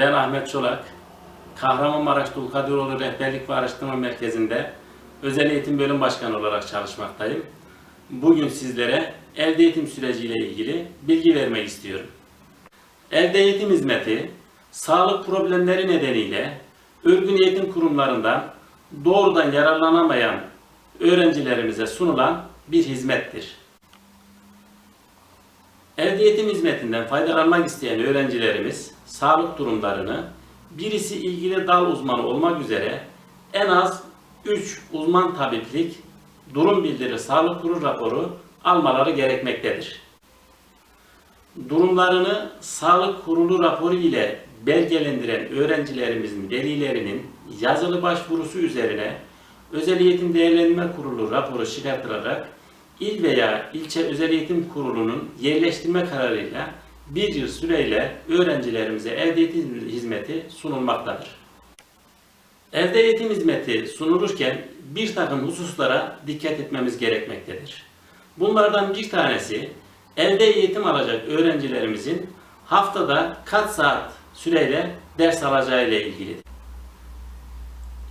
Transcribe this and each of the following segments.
Ben Ahmet Çolak. Kahramanmaraş Dulkadiroğlu Rehberlik ve Araştırma Merkezi'nde Özel Eğitim Bölüm Başkanı olarak çalışmaktayım. Bugün sizlere evde eğitim süreciyle ilgili bilgi vermek istiyorum. Evde eğitim hizmeti, sağlık problemleri nedeniyle örgün eğitim kurumlarından doğrudan yararlanamayan öğrencilerimize sunulan bir hizmettir. Evde hizmetinden faydalanmak isteyen öğrencilerimiz sağlık durumlarını birisi ilgili dal uzmanı olmak üzere en az 3 uzman tabiplik durum bildiri sağlık kurulu raporu almaları gerekmektedir. Durumlarını sağlık kurulu raporu ile belgelendiren öğrencilerimizin velilerinin yazılı başvurusu üzerine Özel Eğitim Değerlendirme Kurulu raporu çıkartılarak il veya ilçe özel eğitim kurulunun yerleştirme kararıyla bir yıl süreyle öğrencilerimize evde eğitim hizmeti sunulmaktadır. Evde eğitim hizmeti sunulurken bir takım hususlara dikkat etmemiz gerekmektedir. Bunlardan bir tanesi evde eğitim alacak öğrencilerimizin haftada kaç saat süreyle ders alacağı ile ilgilidir.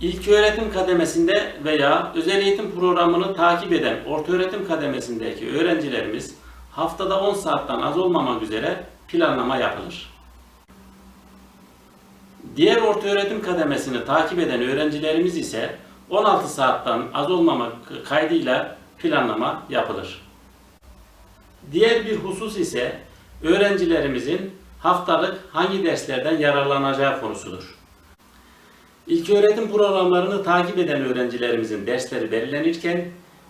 İlköğretim kademesinde veya özel eğitim programını takip eden ortaöğretim kademesindeki öğrencilerimiz haftada 10 saatten az olmamak üzere planlama yapılır. Diğer ortaöğretim kademesini takip eden öğrencilerimiz ise 16 saatten az olmamak kaydıyla planlama yapılır. Diğer bir husus ise öğrencilerimizin haftalık hangi derslerden yararlanacağı konusudur. İlköğretim programlarını takip eden öğrencilerimizin dersleri belirlenirken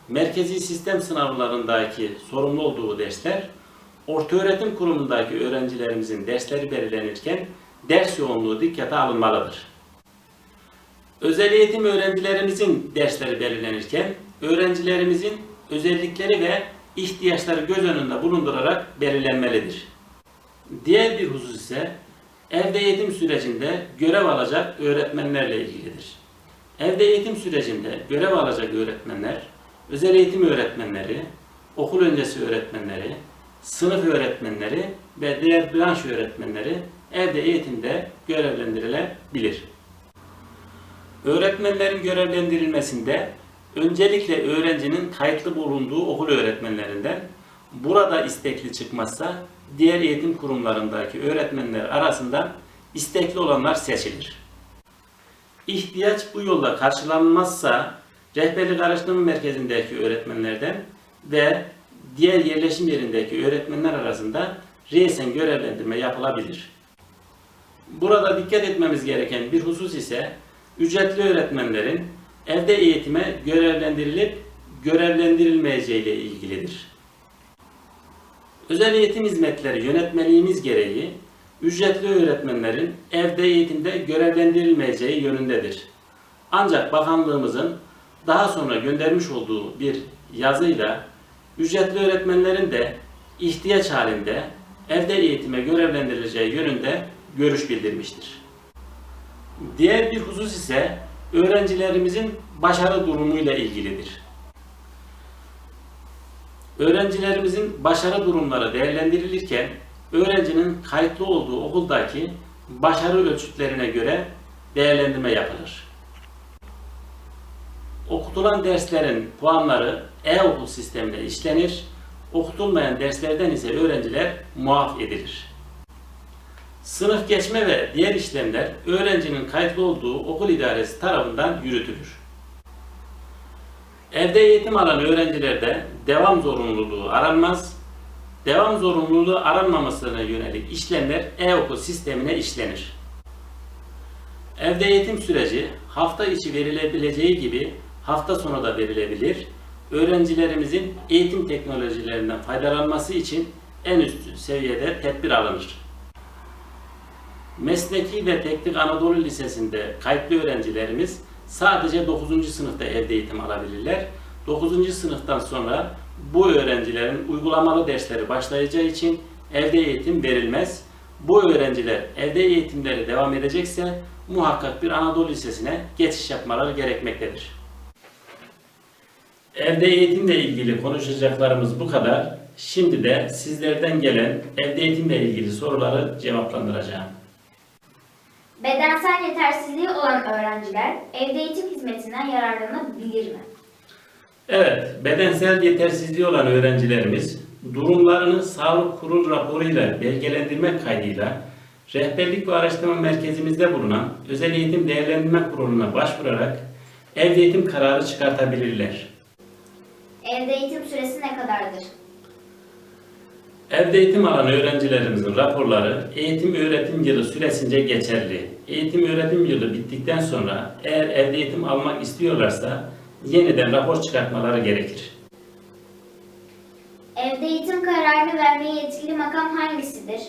merkezi sistem sınavlarındaki sorumlu olduğu dersler, ortaöğretim kurumundaki öğrencilerimizin dersleri belirlenirken ders yoğunluğu dikkate alınmalıdır. Özel eğitim öğrencilerimizin dersleri belirlenirken öğrencilerimizin özellikleri ve ihtiyaçları göz önünde bulundurarak belirlenmelidir. Diğer bir husus ise evde eğitim sürecinde görev alacak öğretmenlerle ilgilidir. Evde eğitim sürecinde görev alacak öğretmenler, özel eğitim öğretmenleri, okul öncesi öğretmenleri, sınıf öğretmenleri ve diğer branş öğretmenleri evde eğitimde görevlendirilebilir. Öğretmenlerin görevlendirilmesinde öncelikle öğrencinin kayıtlı bulunduğu okul öğretmenlerinden burada istekli çıkmazsa diğer eğitim kurumlarındaki öğretmenler arasından istekli olanlar seçilir. İhtiyaç bu yolla karşılanmazsa rehberlik araştırma merkezindeki öğretmenlerden ve diğer yerleşim yerindeki öğretmenler arasında reysen görevlendirme yapılabilir. Burada dikkat etmemiz gereken bir husus ise ücretli öğretmenlerin evde eğitime görevlendirilip görevlendirilmeyeceği ile ilgilidir. Özel eğitim hizmetleri yönetmeliğimiz gereği ücretli öğretmenlerin evde eğitimde görevlendirilmeyeceği yönündedir. Ancak bakanlığımızın daha sonra göndermiş olduğu bir yazıyla ücretli öğretmenlerin de ihtiyaç halinde evde eğitime görevlendirileceği yönünde görüş bildirmiştir. Diğer bir husus ise öğrencilerimizin başarı durumuyla ilgilidir. Öğrencilerimizin başarı durumları değerlendirilirken öğrencinin kayıtlı olduğu okuldaki başarı ölçütlerine göre değerlendirme yapılır. Okutulan derslerin puanları e-okul sistemine işlenir, okutulmayan derslerden ise öğrenciler muaf edilir. Sınıf geçme ve diğer işlemler öğrencinin kayıtlı olduğu okul idaresi tarafından yürütülür. Evde eğitim alan öğrencilerde devam zorunluluğu aranmaz, devam zorunluluğu aranmamasına yönelik işlemler e-okul sistemine işlenir. Evde eğitim süreci hafta içi verilebileceği gibi hafta sonu da verilebilir. Öğrencilerimizin eğitim teknolojilerinden faydalanması için en üst seviyede tedbir alınır. Mesleki ve Teknik Anadolu Lisesi'nde kayıtlı öğrencilerimiz sadece 9. sınıfta evde eğitim alabilirler. 9. sınıftan sonra bu öğrencilerin uygulamalı dersleri başlayacağı için evde eğitim verilmez. Bu öğrenciler evde eğitimleri devam edecekse muhakkak bir Anadolu Lisesi'ne geçiş yapmaları gerekmektedir. Evde eğitimle ilgili konuşacaklarımız bu kadar. Şimdi de sizlerden gelen evde eğitimle ilgili soruları cevaplandıracağım. Bedensel yetersizliği olan öğrenciler evde eğitim hizmetinden yararlanabilir mi? Evet, bedensel yetersizliği olan öğrencilerimiz durumlarını sağlık kurul raporuyla belgelendirmek kaydıyla rehberlik ve araştırma merkezimizde bulunan Özel Eğitim Değerlendirme Kurulu'na başvurarak evde eğitim kararı çıkartabilirler. Evde eğitim süresi ne kadardır? Evde eğitim alan öğrencilerimizin raporları eğitim öğretim yılı süresince geçerli. Eğitim öğretim yılı bittikten sonra eğer evde eğitim almak istiyorlarsa yeniden rapor çıkartmaları gerekir. Evde eğitim kararını vermeye yetkili makam hangisidir?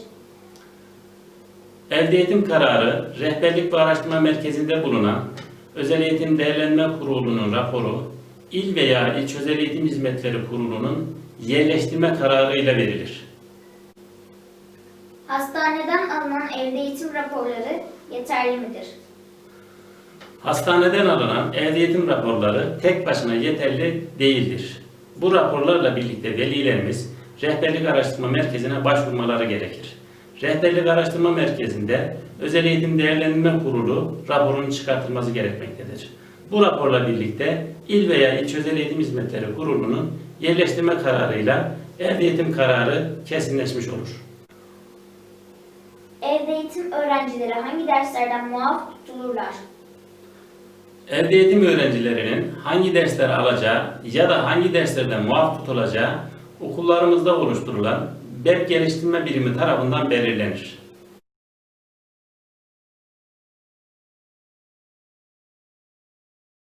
Evde eğitim kararı rehberlik ve araştırma merkezinde bulunan Özel Eğitim Değerlendirme Kurulu'nun raporu, il veya ilçe özel eğitim hizmetleri kurulunun yerleştirme kararıyla verilir. Hastaneden alınan evde eğitim raporları yeterli midir? Hastaneden alınan evde eğitim raporları tek başına yeterli değildir. Bu raporlarla birlikte velilerimiz rehberlik araştırma merkezine başvurmaları gerekir. Rehberlik araştırma merkezinde Özel Eğitim Değerlendirme Kurulu raporunun çıkartılması gerekmektedir. Bu raporla birlikte il veya ilçe özel eğitim hizmetleri kurulunun yerleştirme kararıyla evde eğitim kararı kesinleşmiş olur. Evde eğitim öğrencileri hangi derslerden muaf tutulurlar? Evde eğitim öğrencilerinin hangi dersler alacağı ya da hangi derslerden muaf tutulacağı okullarımızda oluşturulan BEP geliştirme birimi tarafından belirlenir.